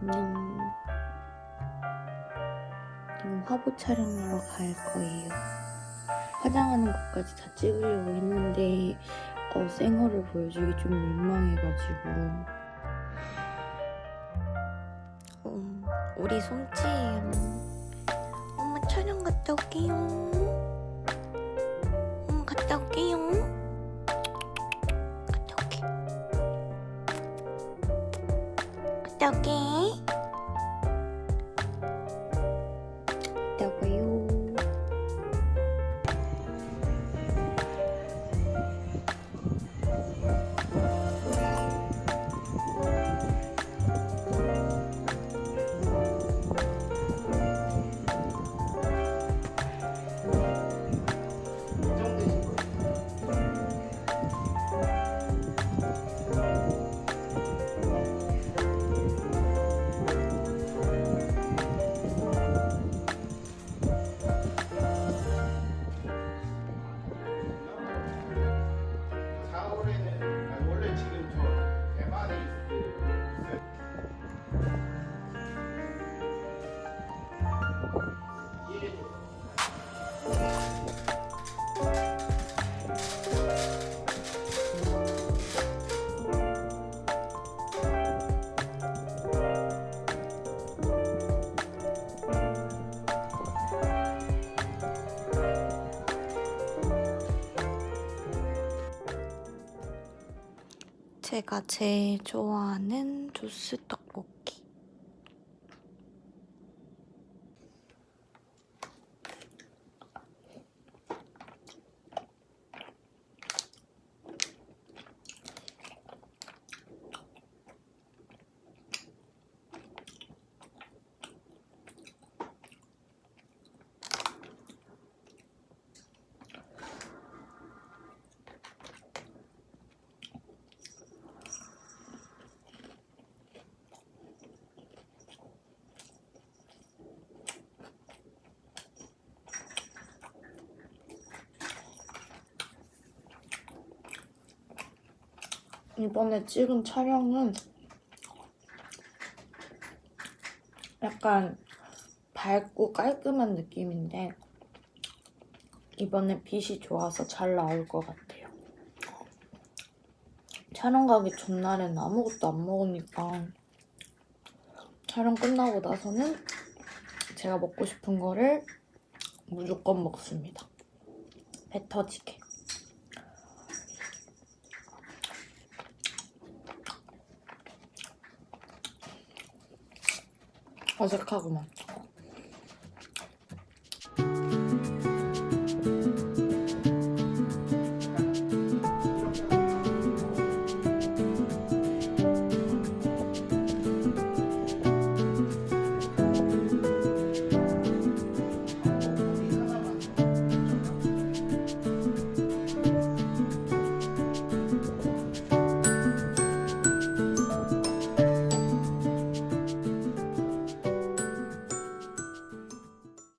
그냥 지금 화보 촬영하러 갈 거예요. 화장하는 것까지 다 찍으려고 했는데 어, 생얼을 보여주기 좀 민망해가지고 음, 우리 솜찌예요. 엄마 촬영 갔다 올게요. 엄마 갔다 올게요. 갔다 올게. 갔다 올게. 제가 제일 좋아하는 조스 떡볶이. 이번에 찍은 촬영은 약간 밝고 깔끔한 느낌인데 이번에 빛이 좋아서 잘 나올 것 같아요. 촬영 가기 전날엔 아무것도 안 먹으니까 촬영 끝나고 나서는 제가 먹고 싶은 거를 무조건 먹습니다. 배 터지게. 어색하구만.